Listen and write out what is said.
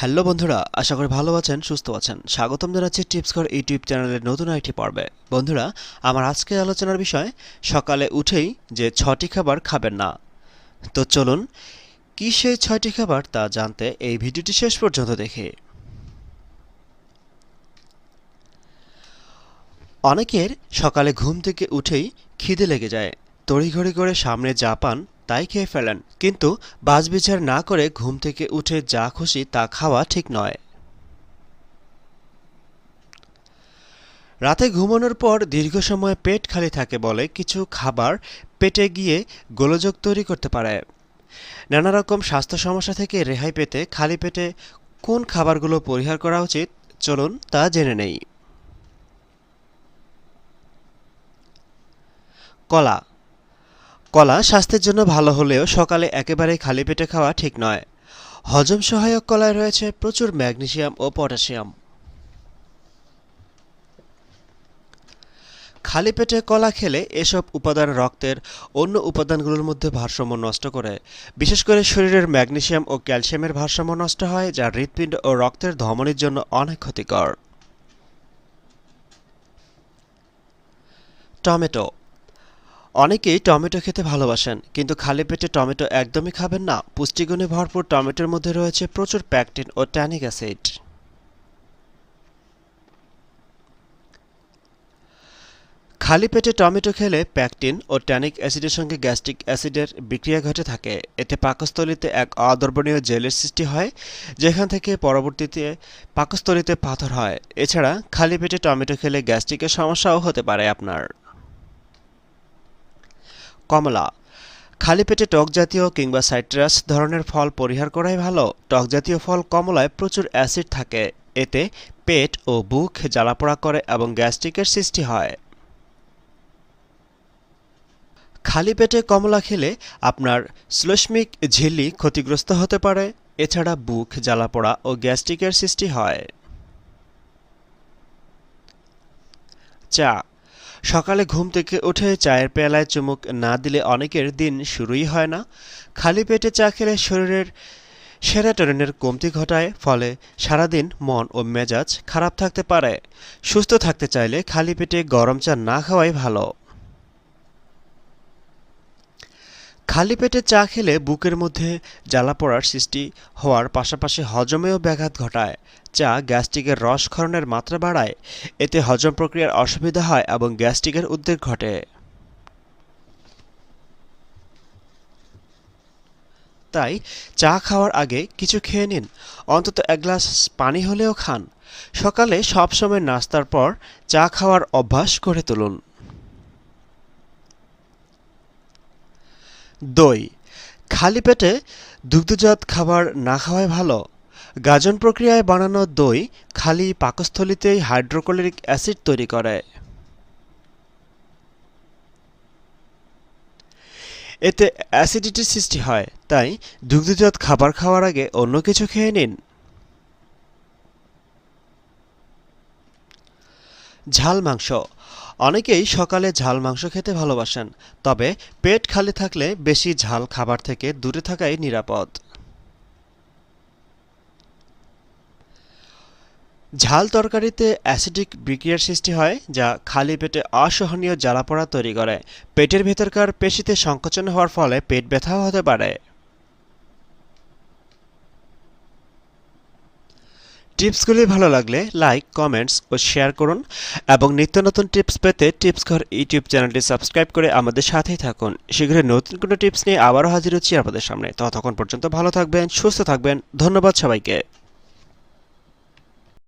Hello বন্ধুরা, আশা করি ভালো আছেন, সুস্থ আছেন। স্বাগতম জানাচ্ছি টিপস কর ইউটিউব চ্যানেলের নতুন একটি পর্বে। বন্ধুরা, আমার আজকের আলোচনার বিষয়, সকালে উঠেই যে ছটি খাবার খাবেন না। তো চলুন, কী সেই ছয়টি খাবার তা জানতে এই ভিডিওটি শেষ পর্যন্ত দেখে। অনেকের সকালে ঘুম থেকে উঠেই খিদে লেগে যায়। তড়িঘড়ি করে সামনে যা পান তাই খেয়ে ফেলেন। কিন্তু বাজবিচার না করে ঘুম থেকে উঠে যা খুশি তা খাওয়া ঠিক নয়। রাতে ঘুমানোর পর দীর্ঘ সময় পেট খালি থাকে বলে কিছু খাবার পেটে গিয়ে গোলযোগ তৈরি করতে পারে। নানা রকম স্বাস্থ্য সমস্যা থেকে রেহাই পেতে খালি পেটে কোন খাবারগুলো পরিহার করা উচিত, চলুন তা জেনে নেই। কলা কলা স্বাস্থ্যের জন্য ভালো হলেও সকালে একেবারে খালি পেটে খাওয়া ঠিক নয়। হজম সহায়ক কলায় রয়েছে প্রচুর ম্যাগনেসিয়াম ও পটাশিয়াম। খালি পেটে কলা খেলে এসব উপাদান রক্তের অন্য উপাদানগুলোর মধ্যে ভারসাম্য নষ্ট করে। বিশেষ করে শরীরের ম্যাগনেসিয়াম ও ক্যালসিয়ামের ভারসাম্য নষ্ট হয়, যা হৃৎপিণ্ড ও রক্তের ধমনির জন্য অনেক ক্ষতিকর। টমেটো অনেকেই টমেটো খেতে ভালোবাসেন, কিন্তু খালি পেটে টমেটো একদমই খাবেন না। পুষ্টিগুণে ভরপুর টমেটোর মধ্যে রয়েছে প্রচুর প্যাকটিন ও ট্যানিক অ্যাসিড। খালি পেটে টমেটো খেলে প্যাকটিন ও ট্যানিক অ্যাসিডের সঙ্গে গ্যাস্ট্রিক অ্যাসিডের বিক্রিয়া ঘটে থাকে। এতে পাকস্থলিতে এক অদর্বণীয় জেলের সৃষ্টি হয়, যেখান থেকে পরবর্তীতে পাকস্থলিতে পাথর হয়। এছাড়া খালি পেটে টমেটো খেলে গ্যাস্ট্রিকের সমস্যাও হতে পারে আপনার। কমলা। খালি পেটে টক জাতীয় কিংবা সাইট্রাস ধরনের ফল পরিহার করাই ভালো। টক জাতীয় ফল কমলায় প্রচুর অ্যাসিড থাকে। এতে পেট ও বুক জ্বালাপোড়া করে এবং গ্যাস্ট্রিকের সৃষ্টি হয়। খালি পেটে কমলা খেলে আপনার শ্লেষ্মিক ঝিল্লি ক্ষতিগ্রস্ত হতে পারে। এছাড়া বুক জ্বালাপোড়া ও গ্যাস্ট্রিকের সৃষ্টি হয়। চা সকালে ঘুম থেকে উঠে চায়ের পেয়ালায় চুমুক না দিলে অনেকের দিন শুরুই হয় না। খালি পেটে চা খেলে শরীরের সেরাটোনিনের কমতি ঘটায়, ফলে সারাদিন মন ও মেজাজ খারাপ থাকতে পারে। সুস্থ থাকতে চাইলে খালি পেটে গরম চা না খাওয়াই ভালো। খালি পেটে চা খেলে বুকের মধ্যে জ্বালা পড়ার সৃষ্টি হওয়ার পাশাপাশি হজমেও ব্যাঘাত ঘটায়। চা গ্যাস্ট্রিকের রস ক্ষরণের মাত্রা বাড়ায়। এতে হজম প্রক্রিয়ার অসুবিধা হয় এবং গ্যাস্ট্রিকের উদ্বেগ ঘটে। তাই চা খাওয়ার আগে কিছু খেয়ে নিন। অন্তত এক গ্লাস পানি হলেও খান। সকালে সবসময় নাস্তার পর চা খাওয়ার অভ্যাস করে তুলুন। দই। খালি পেটে দুগ্ধজাত খাবার না খাওয়াই ভালো। গাজন প্রক্রিয়ায় বানানো দই খালি পাকস্থলিতেই হাইড্রোক্লোরিক অ্যাসিড তৈরি করে। এতে অ্যাসিডিটির সৃষ্টি হয়, তাই দুগ্ধজাত খাবার খাওয়ার আগে অন্য কিছু খেয়ে নিন। ঝাল মাংস। অনেকেই সকালে ঝাল মাংস খেতে ভালোবাসেন, তবে পেট খালি থাকলে বেশি ঝাল খাবার থেকে দূরে থাকাই নিরাপদ। ঝাল তরকারিতে অ্যাসিডিক বিক্রিয়ার সৃষ্টি হয়, যা খালি পেটে অসহনীয় জ্বালাপোড়া তৈরি করে। পেটের ভেতরকার পেশিতে সংকোচন হওয়ার ফলে পেট ব্যথাও হতে পারে। টিপসগুলি ভালো লাগলে লাইক কমেন্টস ও শেয়ার করুন এবং নিত্য নতুন টিপস পেতে টিপস ঘর ইউটিউব চ্যানেলটি সাবস্ক্রাইব করে আমাদের সাথেই থাকুন। শীঘ্রই নতুন কোনো টিপস নিয়ে আবারও হাজির হচ্ছি আপনাদের সামনে। ততক্ষণ পর্যন্ত ভালো থাকবেন, সুস্থ থাকবেন। ধন্যবাদ সবাইকে।